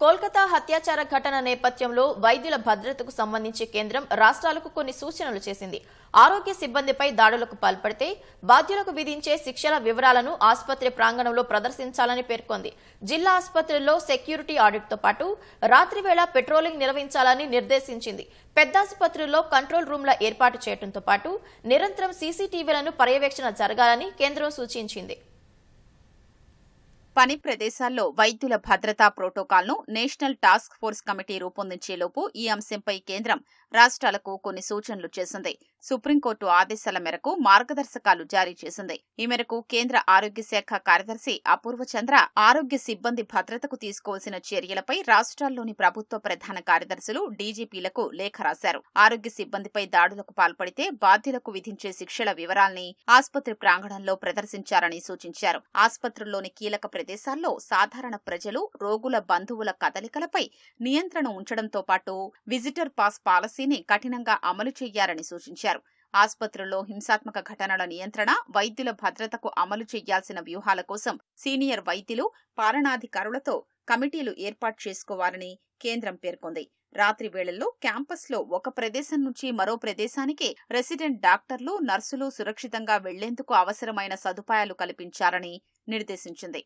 కోల్కతా హత్యాచార ఘటన నేపథ్యంలో వైద్యుల భద్రతకు సంబంధించి కేంద్రం రాష్ట్రాలకు కొన్ని సూచనలు చేసింది. ఆరోగ్య సిబ్బందిపై దాడులకు పాల్పడితే బాధ్యులకు విధించే శిక్షల వివరాలను ఆసుపత్రి ప్రాంగణంలో ప్రదర్శించాలని పేర్కొంది. జిల్లా ఆసుపత్రుల్లో సెక్యూరిటీ ఆడిట్తో పాటు రాత్రివేళ పెట్రోలింగ్ నిర్వహించాలని నిర్దేశించింది. పెద్దాసుపత్రుల్లో కంట్రోల్ రూమ్ల ఏర్పాటు చేయడంతో పాటు నిరంతరం సీసీటీవీలను పర్యవేక్షణ జరగాలని కేంద్రం సూచించింది. పని ప్రదేశాల్లో వైద్యుల భద్రతా ప్రోటోకాల్ను నేషనల్ టాస్క్ ఫోర్స్ కమిటీ రూపొందించేలోపు ఈ అంశంపై కేంద్రం రాష్ట్రాలకు కొన్ని సూచనలు చేసింది. సుప్రీంకోర్టు ఆదేశాల మేరకు మార్గదర్శకాలు జారీ చేసింది. ఈ మేరకు కేంద్ర ఆరోగ్య శాఖ కార్యదర్శి అపూర్వ చంద్ర ఆరోగ్య సిబ్బంది భద్రతకు తీసుకోవాల్సిన చర్యలపై రాష్ట్రాల్లోని ప్రభుత్వ ప్రధాన కార్యదర్శులు డీజీపీలకు లేఖ రాశారు. ఆరోగ్య సిబ్బందిపై దాడులకు పాల్పడితే బాధ్యులకు విధించే శిక్షల వివరాల్ని ఆసుపత్రి ప్రాంగణంలో ప్రదర్శించారని సూచించారు. ఆసుపత్రుల్లోని కీలక ప్రదేశాల్లో సాధారణ ప్రజలు రోగుల బంధువుల కదలికలపై నియంత్రణ ఉంచడంతో పాటు విజిటర్ పాస్ పాలసీ పాలసీని కఠినంగా అమలు చేయాలని సూచించారు. ఆసుపత్రుల్లో హింసాత్మక ఘటనల నియంత్రణ వైద్యుల భద్రతకు అమలు చేయాల్సిన వ్యూహాల కోసం సీనియర్ వైద్యులు పాలనాధికారులతో కమిటీలు ఏర్పాటు చేసుకోవాలని కేంద్రం పేర్కొంది. రాత్రి వేళల్లో క్యాంపస్లో ఒక ప్రదేశం నుంచి మరో ప్రదేశానికి రెసిడెంట్ డాక్టర్లు నర్సులు సురక్షితంగా వెళ్ళేందుకు అవసరమైన సదుపాయాలు కల్పించాలని నిర్దేశించింది.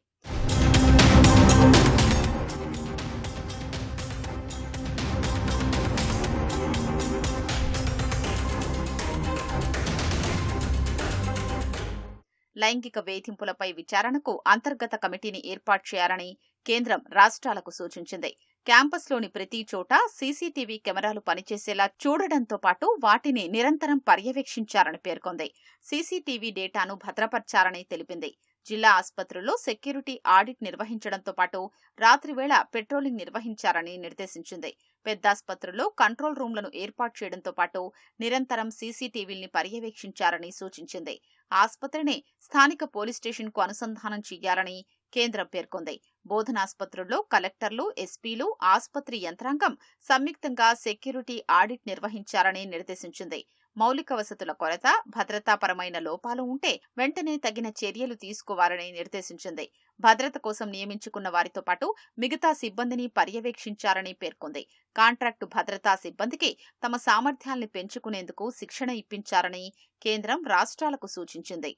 లైంగిక వేధింపులపై విచారణకు అంతర్గత కమిటీని ఏర్పాటు చేయాలని కేంద్రం రాష్ట్రాలకు సూచించింది. క్యాంపస్లోని ప్రతి చోట సీసీటీవీ కెమెరాలు పనిచేసేలా చూడడంతో పాటు వాటిని నిరంతరం పర్యవేక్షించాలని పేర్కొంది. సీసీటీవీ డేటాను భద్రపర్చాలని తెలిపింది. జిల్లా ఆసుపత్రుల్లో సెక్యూరిటీ ఆడిట్ నిర్వహించడంతో పాటు రాత్రివేళ పెట్రోలింగ్ నిర్వహించారని నిర్దేశించింది. పెద్దాసుపత్రుల్లో కంట్రోల్ రూమ్లను ఏర్పాటు చేయడంతో పాటు నిరంతరం సీసీటీవీల్ని పర్యవేక్షించారని సూచించింది. ఆసుపత్రిని స్థానిక పోలీస్ స్టేషన్కు అనుసంధానం చేయాలని కేంద్రం పేర్కొంది. బోధనాసుపత్రుల్లో కలెక్టర్లు ఎస్పీలు ఆసుపత్రి యంత్రాంగం సంయుక్తంగా సెక్యూరిటీ ఆడిట్ నిర్వహించాలని నిర్దేశించింది. మౌలిక వసతుల కొరత భద్రతాపరమైన లోపాలు ఉంటే వెంటనే తగిన చర్యలు తీసుకోవాలని నిర్దేశించింది. భద్రత కోసం నియమించుకున్న వారితో పాటు మిగతా సిబ్బందిని పర్యవేక్షించాలని పేర్కొంది. కాంట్రాక్టు భద్రతా సిబ్బందికి తమ సామర్థ్యాల్ని పెంచుకునేందుకు శిక్షణ ఇప్పించాలని కేంద్రం రాష్ట్రాలకు సూచించింది.